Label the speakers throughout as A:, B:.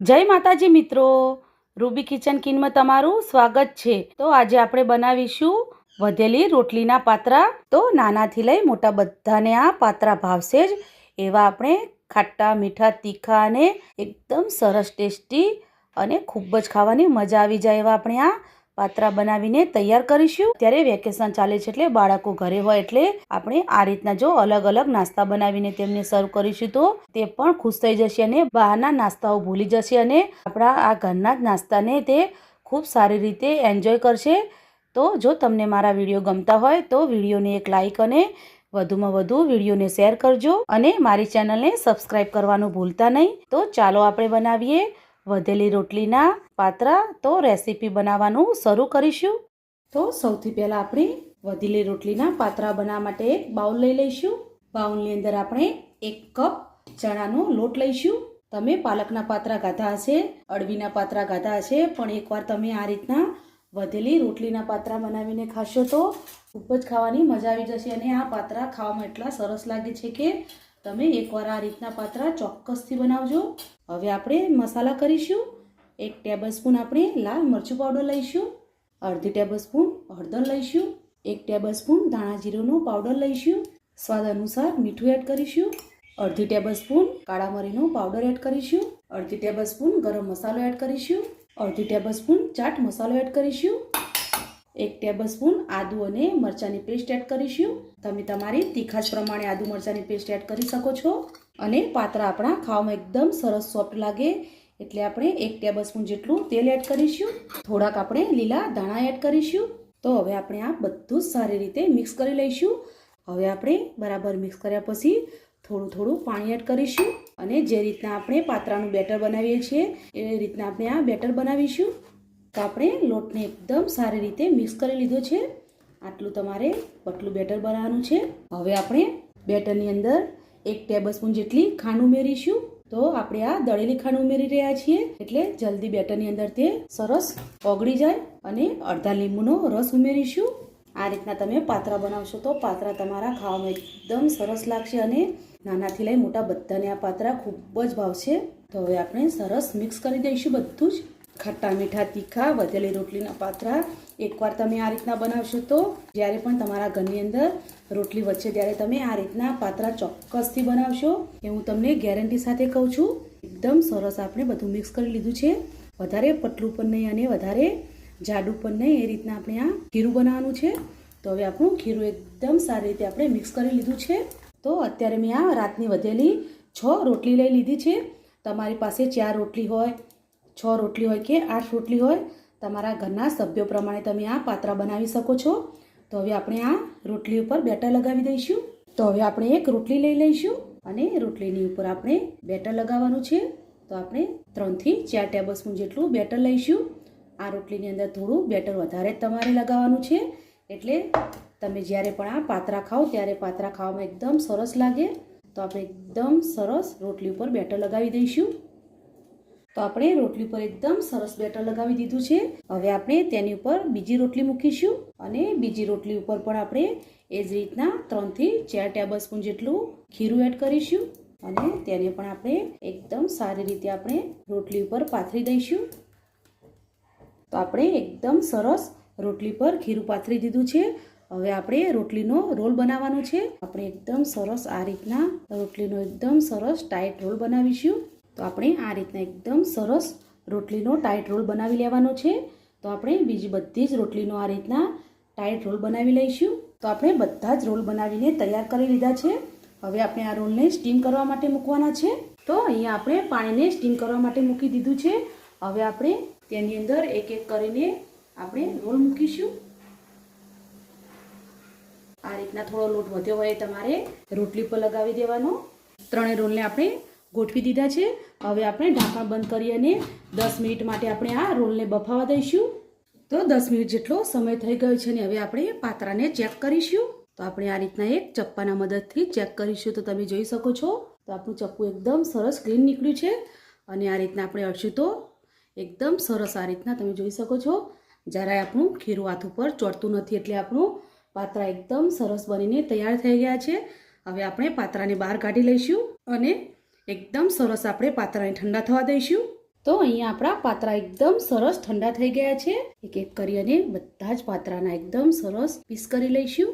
A: જય માતાજી મિત્રો. રૂબી કિચન કિનમાં તમારું સ્વાગત છે. તો આજે આપણે બનાવીશું વધેલી રોટલીના પાત્રા. તો નાનાથી લઈ મોટા બધાને આ પાત્રા ભાવશે જ. એવા આપણે ખાટા, મીઠા, તીખા અને એકદમ સરસ ટેસ્ટી અને ખૂબ જ ખાવાની મજા આવી જાય એવા આપણે આ પાત્રા બનાવીને તૈયાર કરીશું. ત્યારે વેકેશન ચાલે છે એટલે બાળકો ઘરે હોય એટલે આપણે આ રીતના જો અલગ અલગ નાસ્તા બનાવીને તેમને સર્વ કરીશું તો તે પણ ખુશ થઈ જશે અને બહારના નાસ્તાઓ ભૂલી જશે અને આપણા આ ઘરના જ નાસ્તાને તે ખૂબ સારી રીતે એન્જોય કરશે. તો જો તમને મારા વીડિયો ગમતા હોય તો વિડીયોને એક લાઈક અને વધુમાં વધુ વિડીયોને શેર કરજો અને મારી ચેનલને સબસ્ક્રાઈબ કરવાનું ભૂલતા નહીં. તો ચાલો આપણે બનાવીએ વધેલી રોટલીના પાત્રા તો રેસીપી બનાવવાનું શરૂ કરીશું. તો સૌથી પહેલાં આપણે વધેલી રોટલીના પાત્રા બનાવવા માટે એક બાઉલ લઈ લઈશું. બાઉલની અંદર આપણે એક કપ ચણાનો લોટ લઈશું. તમે પાલકના પાત્રા ગાધા હશે, અળવીના પાત્રા ગાધા હશે, પણ એકવાર તમે આ રીતના વધેલી રોટલીના પાત્રા બનાવીને ખાશો તો ખૂબ જ ખાવાની મજા આવી જશે અને આ પાત્રા ખાવામાં એટલા સરસ લાગે છે કે તમે એકવાર આ રીતના પાત્રા ચોક્કસથી બનાવજો. હવે આપણે મસાલા કરીશું. એક ટેબલ સ્પૂન આપણે લાલ મરચું પાવડર લઈશું. અડધી ટેબલ સ્પૂન હળદર લઈશું. એક ટેબલ સ્પૂન ધાણા જીરુંનો પાવડર લઈશું. સ્વાદ અનુસાર મીઠું એડ કરીશું. અડધી ટેબલ સ્પૂન કાળા મરીનો પાવડર એડ કરીશું. અડધી ટેબલ સ્પૂન ગરમ મસાલો એડ કરીશું. અડધી ટેબલ સ્પૂન ચાટ મસાલો એડ કરીશું. એક ટેબલ સ્પૂન આદુ અને મરચાંની પેસ્ટ એડ કરીશું. તમે તમારી તીખાશ પ્રમાણે આદુ મરચાંની પેસ્ટ એડ કરી શકો છો. અને પાત્રા આપણા ખાવામાં એકદમ સરસ સોફ્ટ લાગે. એટલે આપણે એક ટેબલ જેટલું તેલ એડ કરીશું. થોડાક આપણે લીલા ધાણા એડ કરીશું. તો હવે આપણે આ બધું સારી રીતે મિક્સ કરી લઈશું. હવે આપણે બરાબર મિક્સ કર્યા પછી થોડું થોડું પાણી એડ કરીશું. અને જે રીતના આપણે પાત્રાનું બેટર બનાવીએ છીએ, એ રીતના આપણે આ બેટર બનાવીશું. તો આપણે લોટને એકદમ સારી રીતે મિક્સ કરી લીધો છે. આટલું તમારે પટલું બેટર બનાવવાનું છે. હવે આપણે બેટરની અંદર એક ટેબલ સ્પૂન જેટલી ખાંડ ઉમેરીશું. તો આપણે આ દળેલી ખાંડ ઉમેરી રહ્યા છીએ. એટલે જલ્દી બેટરની અંદર તે સરસ ઓગળી જાય અને અડધા લીંબુનો રસ ઉમેરીશું. આ રીતના તમે પાત્રા બનાવશો તો પાત્રા તમારા ખાવામાં એકદમ સરસ લાગશે અને નાનાથી લઈ મોટા બધાને આ પાત્રા ખૂબ જ ભાવશે. તો હવે આપણે સરસ મિક્સ કરી દઈશું બધું જ. ખટ્ટા મીઠા તીખા, વધેલી રોટલીના પાત્રા. એકવાર તમે આ રીતના બનાવશો તો જ્યારે પણ તમારા ઘરની અંદર રોટલી વચ્ચે ત્યારે તમે આ રીતના પાત્રા ચોક્કસથી બનાવશો. એ હું તમને ગેરંટી સાથે કહું છું. એકદમ સરસ આપણે બધું મિક્સ કરી લીધું છે. વધારે પતલું પણ નહીં અને વધારે જાડું પણ નહીં. એ રીતના આપણે આ ખીરું બનાવવાનું છે. તો હવે આપણું ખીરું એકદમ સારી રીતે આપણે મિક્સ કરી લીધું છે. તો અત્યારે મેં આ રાતની વધેલી છ રોટલી લઈ લીધી છે. તમારી પાસે ચાર રોટલી હોય છ રોટલી હોય કે આઠ રોટલી હોય, તમારા ઘરના સભ્યો પ્રમાણે તમે આ પાત્રા બનાવી શકો છો. તો હવે આપણે આ રોટલી ઉપર બેટર લગાવી દઈશું. તો હવે આપણે એક રોટલી લઈ લઈશું અને રોટલીની ઉપર આપણે બેટર લગાવવાનું છે. તો આપણે ત્રણથી ચાર ટેબલ જેટલું બેટર લઈશું. આ રોટલીની અંદર થોડું બેટર વધારે તમારે લગાવવાનું છે. એટલે તમે જ્યારે પણ આ પાત્રા ખાઓ ત્યારે પાત્રા ખાવામાં એકદમ સરસ લાગે. તો આપણે એકદમ સરસ રોટલી ઉપર બેટર લગાવી દઈશું. તો આપણે રોટલી પર એકદમ સરસ બેટર લગાવી દીધું છે. હવે આપણે તેની ઉપર બીજી રોટલી મૂકીશું અને બીજી રોટલી ઉપર પણ આપણે એ જ રીતના ત્રણથી ચાર ટેબલ સ્પૂન જેટલું ખીરું એડ કરીશું અને તેને પણ આપણે એકદમ સારી રીતે આપણે રોટલી ઉપર પાથરી દઈશું. તો આપણે એકદમ સરસ રોટલી પર ખીરું પાથરી દીધું છે. હવે આપણે રોટલીનો રોલ બનાવવાનો છે. આપણે એકદમ સરસ આ રીતના રોટલીનો એકદમ સરસ ટાઈટ રોલ બનાવીશું. તો આપણે આ રીતના એકદમ સરસ રોટલીનો ટાઈટ રોલ બનાવી લેવાનો છે. તો આપણે બીજી બધી જ રોટલીનો આ રીતના ટાઈટ રોલ બનાવી લઈશું. તો આપણે બધા જ રોલ બનાવીને તૈયાર કરી લીધા છે. હવે આપણે આ રોલને સ્ટીમ કરવા માટે મૂકવાના છે. તો અહીંયા આપણે પાણીને સ્ટીમ કરવા માટે મૂકી દીધું છે. હવે આપણે તેની અંદર એક એક કરીને આપણે રોલ મૂકીશું. આ રીતના થોડો લોટ વધ્યો હોય તમારે રોટલી પર લગાવી દેવાનો. ત્રણેય રોલને આપણે ગોઠવી દીધા છે. હવે આપણે ઢાંકણ બંધ કરી અને દસ મિનિટ માટે આપણે આ રોલને બફાવા દઈશું. તો દસ મિનિટ જેટલો સમય થઈ ગયો છે ને હવે આપણે પાત્રાને ચેક કરીશું. તો આપણે આ રીતના એક ચપ્પાના મદદથી ચેક કરીશું. તો તમે જોઈ શકો છો, તો આપણું ચપ્પુ એકદમ સરસ ક્લીન નીકળ્યું છે. અને આ રીતના આપણે અડશું તો એકદમ સરસ આ રીતના તમે જોઈ શકો છો. જરાય આપણું ખીરું હાથ ઉપર ચોટતું નથી એટલે આપણું પાત્રા એકદમ સરસ બનીને તૈયાર થઈ ગયા છે. હવે આપણે પાત્રાને બહાર કાઢી લઈશું અને એકદમ સરસ આપણે પાત્રાને ઠંડા થવા દઈશું. તો અહીંયા આપણા પાત્રા એકદમ સરસ ઠંડા થઈ ગયા છે. એક એક કરી અને બધા જ પાત્રાના એકદમ સરસ પીસ કરી લઈશું.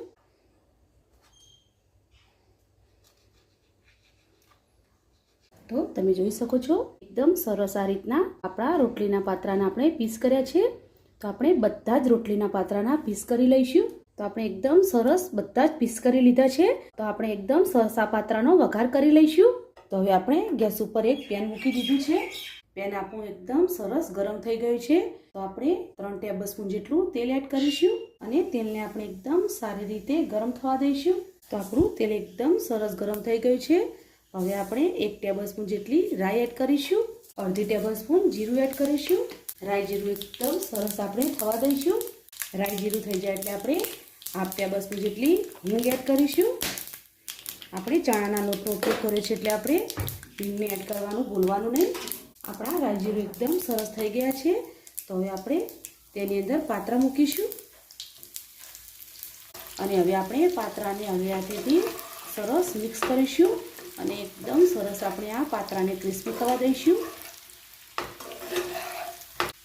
A: તો તમે જોઈ શકો છો, એકદમ સરસ આ રીતના આપણા રોટલીના પાત્રાના આપણે પીસ કર્યા છે. તો આપણે બધા જ રોટલીના પાત્રાના પીસ કરી લઈશું. તો આપણે એકદમ સરસ બધા જ પીસ કરી લીધા છે. તો આપણે એકદમ સરસ આ પાત્રાનો વઘાર કરી લઈશું. તો હવે આપણે ગેસ ઉપર એક પેન મૂકી દીધું છે. પેન આપણું એકદમ સરસ ગરમ થઈ ગયું છે. તો આપણે ત્રણ ટેબલ સ્પૂન જેટલું તેલ એડ કરીશું અને તેલને આપણે એકદમ સારી રીતે ગરમ થવા દઈશું. તો આપણું તેલ એકદમ સરસ ગરમ થઈ ગયું છે. હવે આપણે એક ટેબલ સ્પૂન જેટલી રાઈ એડ કરીશું. અડધી ટેબલ સ્પૂન જીરું એડ કરીશું. રાઈ જીરું એકદમ સરસ આપણે થવા દઈશું. રાઈ જીરું થઈ જાય એટલે આપણે હાફ ટેબલ સ્પૂન જેટલી હિંગ એડ કરીશું. આપણે ચણાના લોટનો ઉપયોગ કર્યો છે એટલે આપણે હિંગને એડ કરવાનું ભૂલવાનું નહીં. આપણા રાઈ એકદમ સરસ થઈ ગયા છે. તો હવે આપણે તેની અંદર પાત્રા મૂકીશું. અને હવે આપણે પાત્રાને હવે હાથેથી સરસ મિક્સ કરીશું અને એકદમ સરસ આપણે આ પાત્રાને ક્રિસ્પી થવા દઈશું.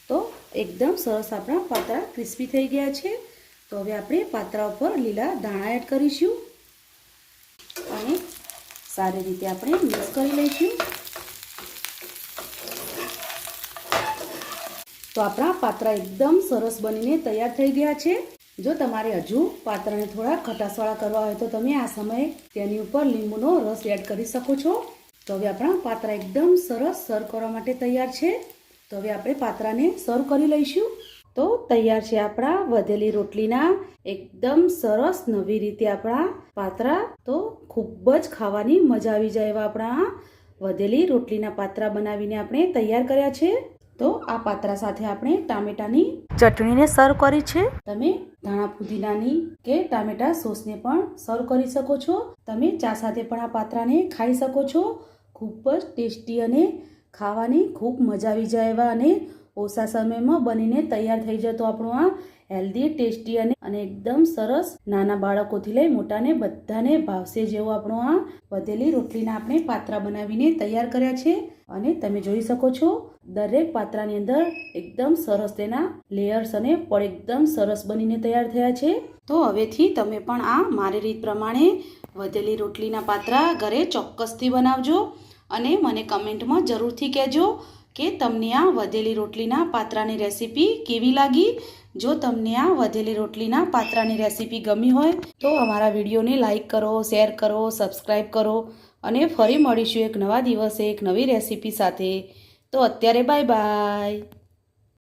A: તો એકદમ સરસ આપણા પાત્રા ક્રિસ્પી થઈ ગયા છે. તો હવે આપણે પાત્રા ઉપર લીલા દાણા એડ કરીશું. સારી રીતે આપણે મિક્સ કરી લઈશું. તો આપણા પાત્રા એકદમ સરસ બનીને તૈયાર થઈ ગયા છે. જો તમારે હજુ પાત્રાને થોડા ખટાસવાળા કરવા હોય તો તમે આ સમયે તેની ઉપર લીંબુનો રસ એડ કરી શકો છો. તો હવે આપણા પાત્રા એકદમ સરસ સર્વ કરવા માટે તૈયાર છે. તો હવે આપણે પાત્રાને સર્વ કરી લઈશું. તો તૈયાર છે આપણા વધેલી રોટલીના. એકદમ સરસ નવી રીતે આપણા પાત્રા. તો ખૂબ જ ખાવાની મજા આવી જાય એવા આપણા વધેલી રોટલીના પાત્રા બનાવીને આપણે તૈયાર કર્યા છે. તો આ પાત્રા સાથે આપણે ટામેટાની ચટણીને સર્વ કરી છે. તમે ધાણા પુદીનાની કે ટામેટા સોસને પણ સર્વ કરી શકો છો. તમે ચા સાથે પણ આ પાત્રાને ખાઈ શકો છો. ખૂબ જ ટેસ્ટી અને ખાવાની ખૂબ મજા આવી જાય એવા અને ઓછા સમયમાં બનીને તૈયાર થઈ જતો આપણું આ હેલ્ધી ટેસ્ટી અને અને એકદમ સરસ નાના બાળકોથી લઈ મોટાને બધાને ભાવશે જેવું આપણું આ વધેલી રોટલીના આપણે પાત્રા બનાવીને તૈયાર કર્યા છે. અને તમે જોઈ શકો છો, દરેક પાત્રાની અંદર એકદમ સરસ તેના લેયર્સ અને પડ એકદમ સરસ બનીને તૈયાર થયા છે. તો હવેથી તમે પણ આ મારી રીત પ્રમાણે વધેલી રોટલીના પાત્રા ઘરે ચોક્કસથી બનાવજો અને મને કમેન્ટમાં જરૂરથી કહેજો. કે તમને આ વધેલી રોટલીના પાત્રાની રેસીપી કેવી લાગી? જો તમને આ વધેલી રોટલીના પાત્રાની રેસીપી ગમી હોય, તો અમારા વિડીયોને લાઇક કરો, શેર કરો સબસ્ક્રાઈબ કરો અને ફરી મળીશું એક નવા દિવસે એક નવી રેસીપી સાથે. તો અત્યારે બાય બાય.